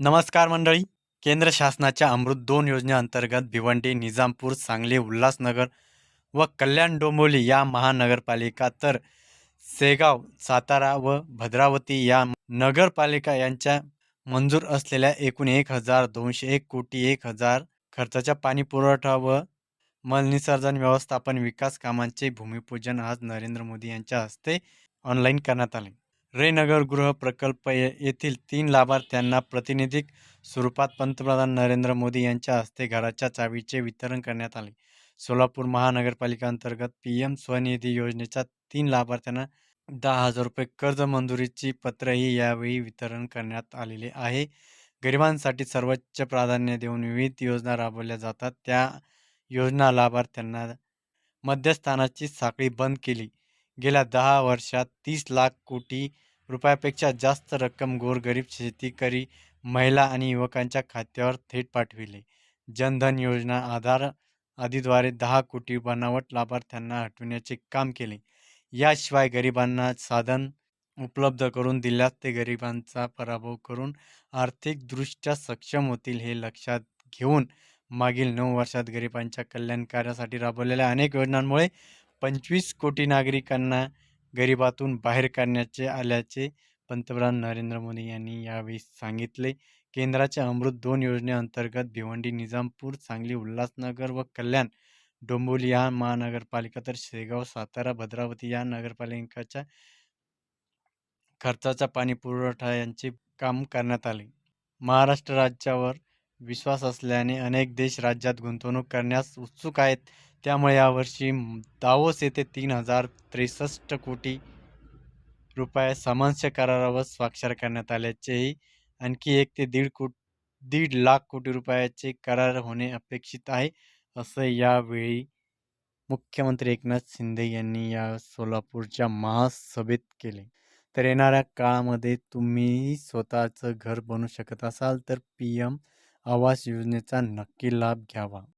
नमस्कार मंडळी. केंद्र शासनाच्या अमृत दोन योजनेअंतर्गत भिवंडी निजामपूर सांगली उल्हासनगर व कल्याण डोंबिवली या महानगरपालिका तर सेगाव सातारा व भद्रावती या नगरपालिका यांच्या मंजूर असलेल्या एकूण एक हजार दोनशे एक कोटी एक हजार खर्चाच्या पाणी पुरवठा व मलनिसर्जन व्यवस्थापन विकास कामांचे भूमिपूजन आज नरेंद्र मोदी यांच्या हस्ते ऑनलाईन करण्यात आले. रेनगर गृह प्रकल्प ये येथील तीन लाभार्थ्यांना प्रतिनिधिक स्वरूपात पंतप्रधान नरेंद्र मोदी यांच्या हस्ते घराच्या चावीचे वितरण करण्यात आले. सोलापूर महानगरपालिका अंतर्गत पी एम स्वनिधी योजनेच्या तीन लाभार्थ्यांना दहा हजार रुपये कर्ज मंजुरीची पत्रही यावेळी वितरण करण्यात आलेले आहे. गरिबांसाठी सर्वोच्च प्राधान्य देऊन विविध योजना राबवल्या जातात. त्या योजना लाभार्थ्यांना मध्यस्थानाची साखळी बंद केली. गेल्या दहा वर्षात तीस लाख कोटी रुपयापेक्षा जास्त रक्कम गोरगरीब शेतकरी महिला आणि युवकांच्या खात्यावर थेट पाठविले. जनधन योजना आधार आदीद्वारे दहा कोटी बनावट लाभार्थ्यांना हटविण्याचे काम केले. याशिवाय गरिबांना साधन उपलब्ध करून दिल्यास ते गरिबांचा पराभव करून आर्थिकदृष्ट्या सक्षम होतील हे लक्षात घेऊन मागील नऊ वर्षात गरिबांच्या कल्याण कार्यासाठी राबवलेल्या अनेक योजनांमुळे पंचवीस कोटी नागरिकांना गरिबातून बाहेर काढण्याचे आल्याचे पंतप्रधान नरेंद्र मोदी यांनी यावेळी सांगितले. केंद्राच्या अमृत दोन योजनेअंतर्गत भिवंडी निजामपूर सांगली उल्हासनगर व कल्याण डोंबिवली या महानगरपालिका तर शेगाव सातारा भद्रावती या नगरपालिकाच्या खर्चाचा पाणी पुरवठा यांचे काम करण्यात आले. महाराष्ट्र राज्यावर विश्वास असल्याने अनेक देश राज्यात गुंतवणूक करण्यास उत्सुक आहेत. त्यामुळे यावर्षी दावोस येथे तीन हजार त्रेसष्ट कोटी रुपये सामांश करारावर स्वाक्षर करण्यात आल्याचेही आणखी एक ते दीड कोट दीड लाख कोटी रुपयाचे करार होणे अपेक्षित आहे असं यावेळी मुख्यमंत्री एकनाथ शिंदे यांनी या सोलापूरच्या महासभेत केले. तर येणाऱ्या काळामध्ये तुम्ही स्वतःचं घर बनवू शकत असाल तर पी एम आवास योजनेचा नक्की लाभ घ्यावा.